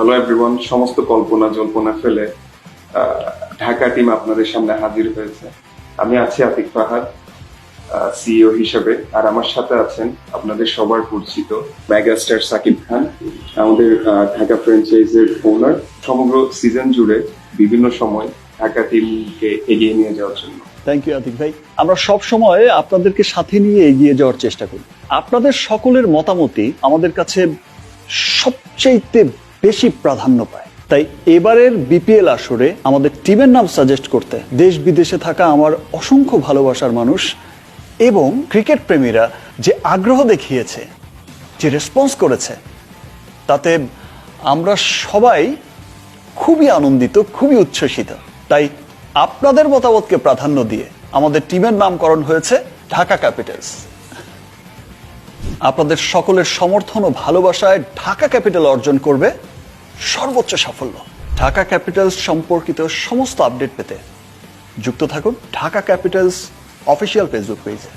Hello everyone সমস্ত কল্পনা জল্পনা ফেলে ঢাকা টিম আপনাদের সামনে হাজির হয়েছে। আমি আছি আতিক ফাহাদ সিইও হিসেবে, আর আমার সাথে আছেন আপনাদের সবার পরিচিত মেগাস্টার সাকিব খান, আমাদের ঢাকা ফ্র্যাঞ্চাইজের ওনার সমগ্র সিজন জুড়ে বিভিন্ন সময় ঢাকা টিমকে এগিয়ে নিয়ে যাওয়ার জন্য। থ্যাংক ইউ আতিক ভাই। আমরা সব সময় আপনাদেরকে সাথে নিয়ে এগিয়ে যাওয়ার চেষ্টা করি। আপনাদের সকলের মতামতই আমাদের কাছে সবচাইতে বেশি প্রাধান্য পায়। তাই এবারের বিপিএল আসরে আমাদের টিমের নাম সাজেস্ট করতে দেশ বিদেশে থাকা আমার অসংখ্য ভালোবাসার মানুষ এবং ক্রিকেট প্রেমীরা যে আগ্রহ দেখিয়েছে, যে রেসপন্স করেছে, তাতে আমরা সবাই খুবই আনন্দিত, খুবই উচ্ছ্বসিত। তাই আপনাদের মতামতকে প্রাধান্য দিয়ে আমাদের টিমের নামকরণ হয়েছে ঢাকা ক্যাপিটালস। আপনাদের সকলের সমর্থন ও ভালোবাসায় ঢাকা ক্যাপিটাল অর্জন করবে সর্বোচ্চ সাফল্য। ঢাকা ক্যাপিটালস সম্পর্কিত সমস্ত আপডেট পেতে যুক্ত থাকুন ঢাকা ক্যাপিটালস অফিসিয়াল ফেসবুক পেজে।